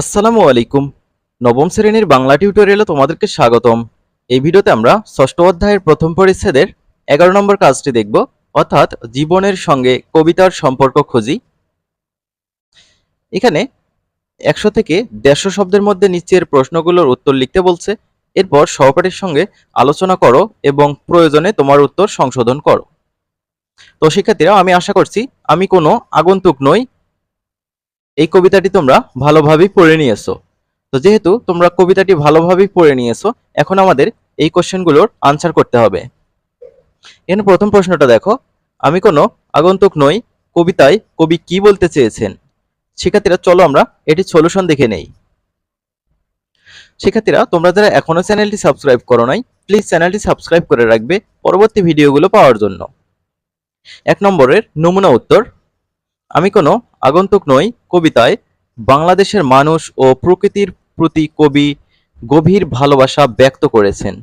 আসসালামু আলাইকুম। নবম শ্রেণির বাংলা টিউটোরিয়ালে তোমাদেরকে স্বাগতম। এই ভিডিওতে আমরা ষষ্ঠ অধ্যায়ের প্রথম পরিচ্ছেদের এগারো নম্বর কাজটি দেখব, অর্থাৎ জীবনের সঙ্গে কবিতার সম্পর্ক খুঁজি। এখানে একশো থেকে দেড়শো শব্দের মধ্যে নিচের প্রশ্নগুলোর উত্তর লিখতে বলছে। এরপর সহপাঠীর সঙ্গে আলোচনা করো এবং প্রয়োজনে তোমার উত্তর সংশোধন করো। তো শিক্ষার্থীরা, আমি আশা করছি, আমি কোনো আগন্তুক নই এই কবিতাটি তোমরা ভালোভাবেই পড়ে নিয়েছো। তো যেহেতু তোমরা কবিতাটি ভালোভাবেই পড়ে নিয়েছো, এখন আমাদের এই কোশ্চেনগুলোর আনসার করতে হবে। এখানে প্রথম প্রশ্নটা দেখো। আমি কোনো আগন্তুক নই, কবিতায় কবি কি বলতে চেয়েছেন? শিক্ষার্থীরা, চলো আমরা এটি সলিউশন দেখে নেই। শিক্ষার্থীরা, তোমরা যারা এখনও চ্যানেলটি সাবস্ক্রাইব করো নাই প্লিজ চ্যানেলটি সাবস্ক্রাইব করে রাখবে পরবর্তী ভিডিওগুলো পাওয়ার জন্য। এক নম্বরের নমুনা উত্তর। আমি কোনো আগন্তুক নই কবিতায়, বাংলাদেশের মানুষ ও প্রকৃতির প্রতি কবি গভীর ভালোবাসা ব্যক্ত করেছেন।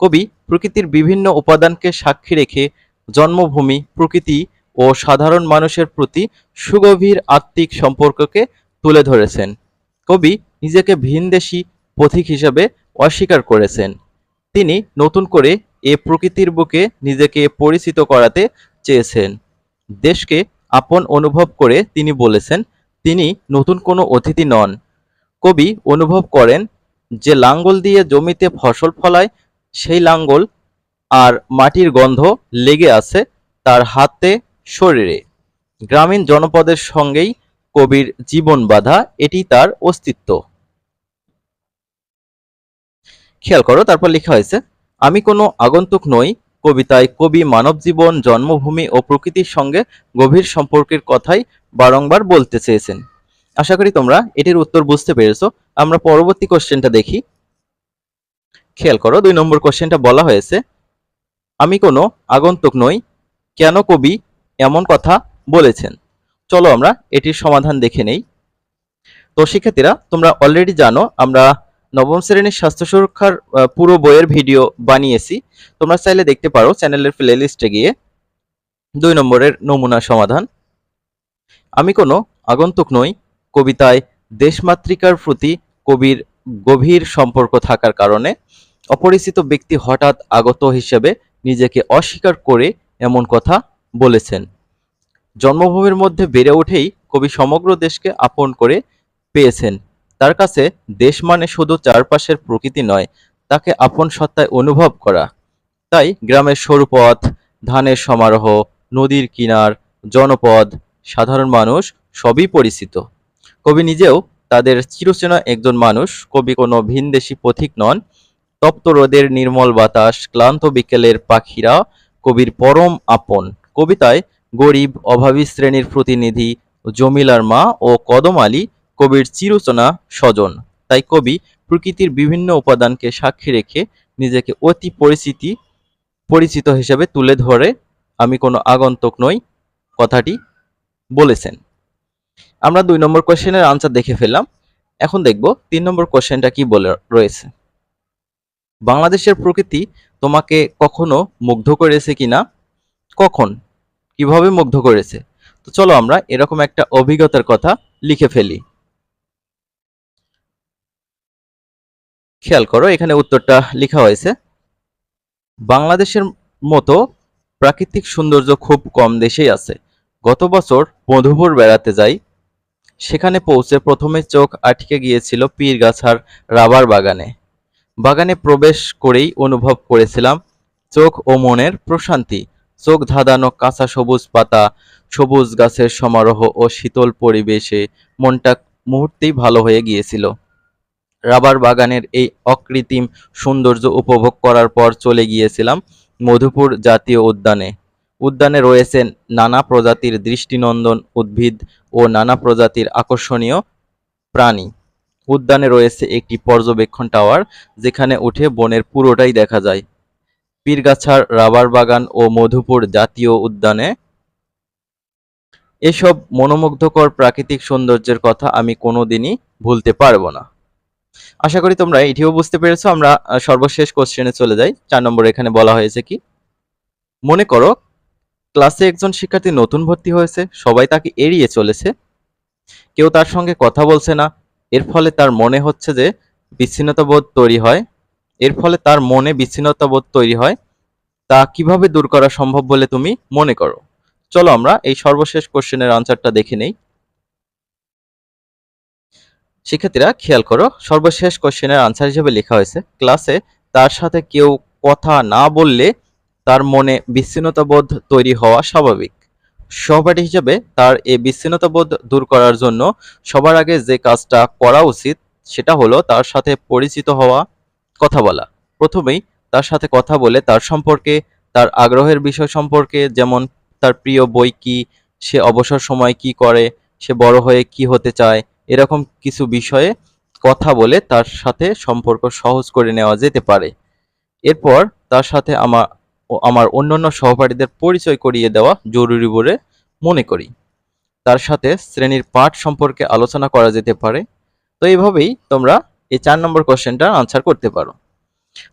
কবি প্রকৃতির বিভিন্ন উপাদানকে সাক্ষী রেখে জন্মভূমি, প্রকৃতি ও সাধারণ মানুষের প্রতি সুগভীর আত্মিক সম্পর্ককে তুলে ধরেছেন। কবি নিজেকে ভিনদেশী পথিক হিসাবে অস্বীকার করেছেন। তিনি নতুন করে এ প্রকৃতির বুকে নিজেকে পরিচিত করাতে চেয়েছেন। দেশকে আপন অনুভব করে তিনি বলেছেন তিনি নতুন কোনো অতিথি নন। কবি অনুভব করেন যে লাঙ্গল দিয়ে জমিতে ফসল ফলায়, সেই লাঙ্গল আর মাটির গন্ধ লেগে আছে তার হাতে, শরীরে। গ্রামীণ জনপদের সঙ্গেই কবির জীবন বাধা, এটি তার অস্তিত্ব। খেয়াল করো, তারপর লেখা হয়েছে, আমি কোনো আগন্তুক নই কবিতায় কবি মানব জীবন জন্মভূমি ও প্রকৃতির সঙ্গে গভীর সম্পর্কের কথাই বারংবার বলতে চেয়েছেন। আশা করি তোমরা এটির উত্তর বুঝতে পেরেছ। আমরা পরবর্তী কোশ্চেনটা দেখি। খেয়াল করো, দুই নম্বর কোশ্চেনটা বলা হয়েছে, আমি কোনো আগন্তুক নই, কেন কবি এমন কথা বলেছেন? চলো আমরা এটির সমাধান দেখে নেই। তো শিক্ষার্থীরা, তোমরা অলরেডি জানো, আমরা নবম শ্রেণির স্বাস্থ্য সুরক্ষার পুরো বইয়ের ভিডিও বানিয়েছি। তোমরা চাইলে দেখতে পারো চ্যানেলের প্লে লিস্টে গিয়ে। দুই নম্বরের নমুনা সমাধান। আমি কোনো আগন্তুক নই, কবিতায় দেশমাতৃকার প্রতি কবির গভীর সম্পর্ক থাকার কারণে অপরিচিত ব্যক্তি হঠাৎ আগত হিসেবে নিজেকে অস্বীকার করে এমন কথা বলেছেন। জন্মভূমির মধ্যে বেড়ে উঠেই কবি সমগ্র দেশকে আপন করে পেয়েছেন। তার কাছে দেশ মানে শুধু চারপাশের প্রকৃতি নয়, তাকে আপন সত্তায় অনুভব করা। তাই গ্রামের সরু পথ, ধানের সমারোহ, নদীর কিনার, জনপদ, সাধারণ মানুষ সবই পরিচিত। কবি নিজেও তাদের চিরচেনা একজন মানুষ। কবি কোনো ভিনদেশী পথিক নন। তপ্ত রোদের নির্মল বাতাস, ক্লান্ত বিকেলের পাখিরা কবির পরম আপন। কবিতায় গরিব, অভাবী শ্রেণির প্রতিনিধি, জমিলার মা ও কদম আলী কবির চিরচেনা স্বজন। তাই কবি প্রকৃতির বিভিন্ন উপাদানকে সাক্ষী রেখে নিজেকে অতি পরিচিতি, পরিচিত হিসেবে তুলে ধরে আমি কোনো আগন্তুক নই, কথাটি বলেছেন। আমরা দুই নম্বর কোশ্চেনের আনসার দেখে ফেললাম। এখন দেখব তিন নম্বর কোশ্চেনটা কি বলে রয়েছে। বাংলাদেশের প্রকৃতি তোমাকে কখনো মুগ্ধ করেছে কিনা কখন? কীভাবে মুগ্ধ করেছে? তো চলো আমরা এরকম একটা অভিজ্ঞতার কথা লিখে ফেলি। খেয়াল করো, এখানে উত্তরটা লেখা হয়েছে। বাংলাদেশের মতো প্রাকৃতিক সৌন্দর্য খুব কম দেশেই আছে। গত বছর মধুপুর বেড়াতে যাই, সেখানে পৌঁছে প্রথমে চোখ আটকে গিয়েছিল পীরগাছার রাবার বাগানে। বাগানে প্রবেশ করেই অনুভব করেছিলাম চোখ ও মনের প্রশান্তি। চোখ ধাঁধানো কাঁচা সবুজ পাতা, সবুজ গাছের সমারোহ ও শীতল পরিবেশে মনটা মুহূর্তেই ভালো হয়ে গিয়েছিল। রাবার বাগানের এই অকৃত্রিম সৌন্দর্য উপভোগ করার পর চলে গিয়েছিলাম মধুপুর জাতীয় উদ্যানে। উদ্যানে রয়েছে নানা প্রজাতির দৃষ্টিনন্দন উদ্ভিদ ও নানা প্রজাতির আকর্ষণীয় প্রাণী। উদ্যানে রয়েছে একটি পর্যবেক্ষণ টাওয়ার, যেখানে উঠে বনের পুরোটাই দেখা যায়। পীরগাছার রাবার বাগান ও মধুপুর জাতীয় উদ্যানে। এসব মনোমুগ্ধকর প্রাকৃতিক সৌন্দর্যের কথা আমি কোনোদিনই ভুলতে পারব না। আশা করি তোমরা এটিও বুঝতে পেরেছ। আমরা সর্বশেষ কোশ্চেনে চলে যাই। চার নম্বর এখানে বলা হয়েছে কি, মনে করো ক্লাসে একজন শিক্ষার্থী নতুন ভর্তি হয়েছে, সবাই তাকে এড়িয়ে চলেছে, কেউ তার সঙ্গে কথা বলছে না, এর ফলে তার মনে হচ্ছে যে বিচ্ছিন্নতাবোধ তৈরি হয়, এর ফলে তার মনে বিচ্ছিন্নতাবোধ তৈরি হয়, তা কীভাবে দূর করা সম্ভব বলে তুমি মনে করো? চলো আমরা এই সর্বশেষ কোশ্চেনের আনসারটা দেখে নেই। শিক্ষার্থীরা খেয়াল করো, সর্বশেষ কোশ্চেনের আনসার হিসেবে লেখা হয়েছে ক্লাসে তার সাথে কেউ কথা না বললে তার মনে বিচ্ছিন্নতাবোধ তৈরি হওয়া স্বাভাবিক। সহপাঠী হিসেবে তার এই বিচ্ছিন্নতাবোধ দূর করার জন্য সবার আগে যে কাজটা করা উচিত, সেটা হলো তার সাথে পরিচিত হওয়া, কথা বলা। প্রথমেই তার সাথে কথা বলে তার সম্পর্কে, তার আগ্রহের বিষয় সম্পর্কে, যেমন তার প্রিয় বই কি, সে অবসর সময় কি করে, সে বড় হয়ে কি হতে চায় এরকম কিছু বিষয়ে কথা বলে তার সাথে সম্পর্ক সহজ করে নেওয়া যেতে পারে। এরপর তার সাথে আমার আমার অন্যান্য সহপাঠীদের পরিচয় করিয়ে দেওয়া জরুরি বলে মনে করি। তার সাথে শ্রেণির পাঠ সম্পর্কে আলোচনা করা যেতে পারে। তো এইভাবেই তোমরা এই চার নম্বর কোশ্চেনটা আনসার করতে পারো।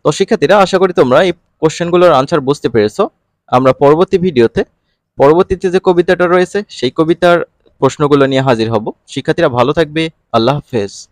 তো শিক্ষার্থীরা, আশা করি তোমরা এই কোশ্চেনগুলোর আনসার বুঝতে পেরেছ। আমরা পরবর্তী ভিডিওতে, পরবর্তীতে যে কবিতাটা রয়েছে, সেই কবিতার প্রশ্নগুলো নিয়ে হাজির হব। শিক্ষার্থীরা ভালো থাকবে। আল্লাহ হাফেজ।